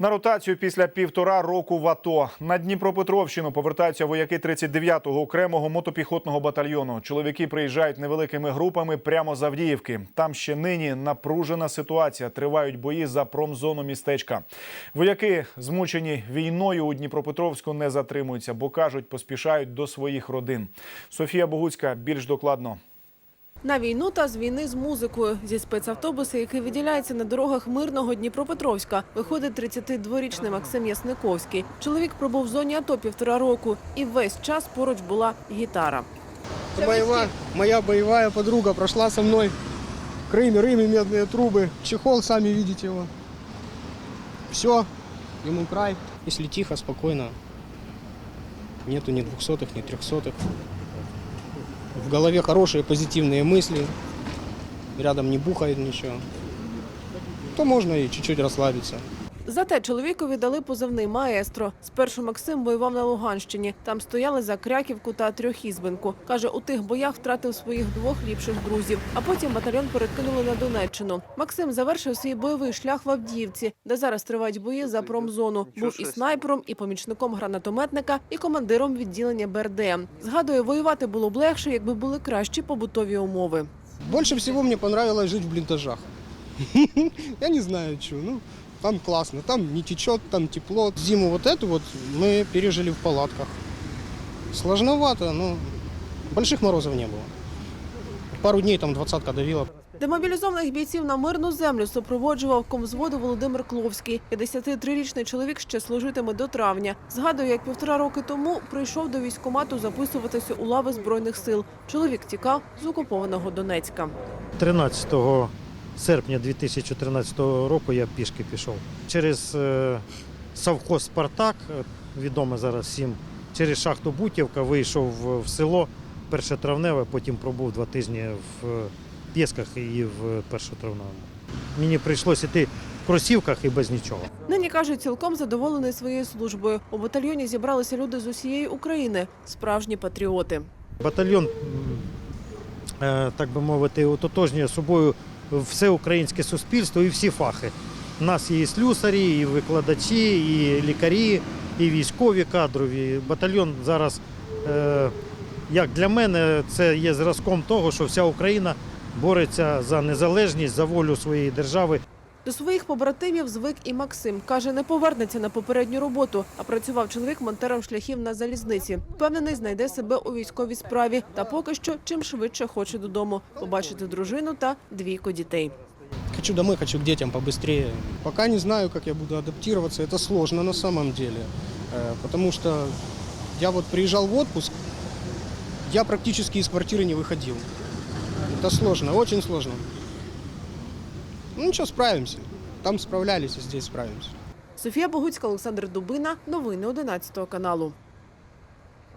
На ротацію після півтора року в АТО на Дніпропетровщину повертаються вояки 39-го окремого мотопіхотного батальйону. Чоловіки приїжджають невеликими групами прямо з Авдіївки. Там ще нині напружена ситуація. Тривають бої за промзону містечка. Вояки, змучені війною у Дніпропетровську, не затримуються, бо кажуть, поспішають до своїх родин. Софія Богуцька більш докладно. На війну та з війни з музикою. Зі спецавтобуса, який виділяється на дорогах мирного Дніпропетровська, виходить 32-річний Максим Ясниковський. Чоловік пробув в зоні АТО півтора року, і весь час поруч була гітара. Моя, моя боевая подруга прошла со мной. Крым, Рым и медные трубы. Чехол, сами видите его. Все, ему край. Если тихо, спокойно. Нету ни двухсотых, ни трехсотых. В голове хорошие позитивные мысли. Рядом не бухает ничего. То можно и чуть-чуть расслабиться. Зате чоловікові дали позивний маестро. Спершу Максим воював на Луганщині. Там стояли за Кряківку та Трьохізбинку. Каже, у тих боях втратив своїх двох ліпших друзів. А потім батальйон перекинули на Донеччину. Максим завершив свій бойовий шлях в Авдіївці, де зараз тривають бої за промзону. Був і снайпером, і помічником гранатометника, і командиром відділення БРДМ. Згадує, воювати було б легше, якби були кращі побутові умови. Больше всего мне понравилось жить в блиндажах. Я не знаю, что. Ну, там классно. Там не течет, там тепло. Зиму вот эту вот мы пережили в палатках. Сложновато, но больших морозов не было. Пару дней там двадцатка давила. Демобілізованих бійців на мирну землю супроводжував комзводу Володимир Кловський. 53-річний чоловік ще служитиме до травня. Згадує, як півтора роки тому прийшов до військкомату записуватися у лави збройних сил. Чоловік тікав з окупованого Донецька. 13 серпня 2013 року я пішки пішов. Через е, совхоз Спартак, е, відоме зараз всім, через шахту Бутівка вийшов в- село Першотравневе, потім пробув два тижні в е, Пєсках і в Першотравневому. Мені прийшлося йти в кросівках і без нічого. Нині каже, цілком задоволений своєю службою. У батальйоні зібралися люди з усієї України, справжні патріоти. Батальйон, так би мовити, ототожнює собою все українське суспільство і всі фахи. У нас є і слюсарі, і викладачі, і лікарі, і військові кадрові. Батальйон зараз, е, як для мене, це є зразком того, що вся Україна бореться за незалежність, за волю своєї держави. До своїх побратимів звик і Максим. Каже, не повернеться на попередню роботу, а працював чоловік монтером шляхів на залізниці. Впевнений, знайде себе у військовій справі. Та поки що чим швидше хоче додому побачити дружину та двійко дітей. Хочу домой, хочу к детям побыстрее. Пока не знаю, как я буду адаптироваться. Это сложно на самом деле. Э, Потому что я вот приезжал в отпуск, я практически из квартиры не выходил. Это сложно, очень сложно. Ну нічого, справимося. Там справлялися, здесь справимося. Софія Богуцька, Олександр Дубина. Новини 11 каналу.